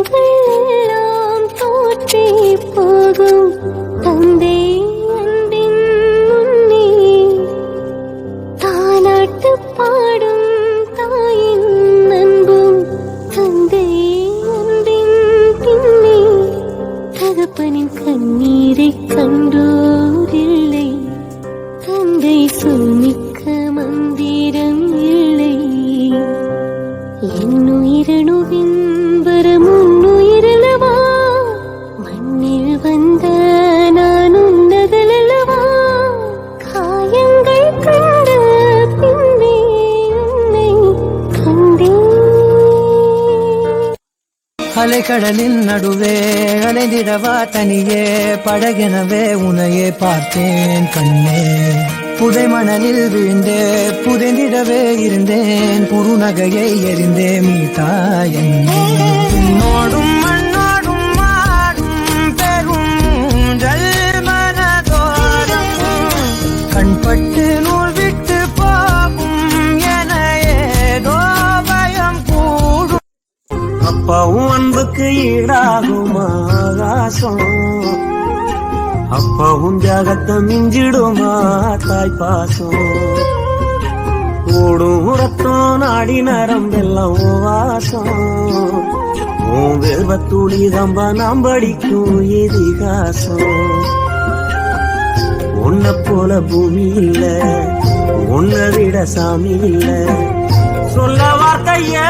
எல்லாம் தோற்றி போகும் தந்தே அன்பின் முன்னே. தாலாட்டு பாடும் தாயின் அன்பும் தந்தை அன்பின் பின்னே. தகப்பனின் கண்ணீரை என்னுயிரணுவின் வரமுன்னுயிரலவா மண்ணில் வந்த நான் உன்னதலவா காயங்கள் கண்ட பின்னே உன்னை கண்டேன். அலைக்கடலின் நடுவே அலைந்திடவா தனியே படகெனவே உனையே பார்த்தேன் கண்ணே. புதை மணலில் விழுந்தே புதைந்திடவே இருந்தேன் குறுநகையை எறிந்தே மீட்டா என்னே உன்னோடும் மண்ணோடும் மாடும் பெரும் மனதோரம் கண்பட்டு நூல் விட்டு போகும் என ஏதோ பயம் கூடும். அப்பாவும் அன்புக்கு ஈடாகுமா ஆகாசம் அப்பாவும் தியாகத்தை மிஞ்சிடுமா தாய் பாசம்? ஓடும் ரத்தம் நாடி நரம்பெல்லாம் உன் வாசம். உன் வெல்வத்துளி தம்ப நாம் படிக்கும் இதிகாசம். உன்னை போல பூமி இல்ல உன்னை விட சாமி இல்ல. சொல்ல வார்த்தைய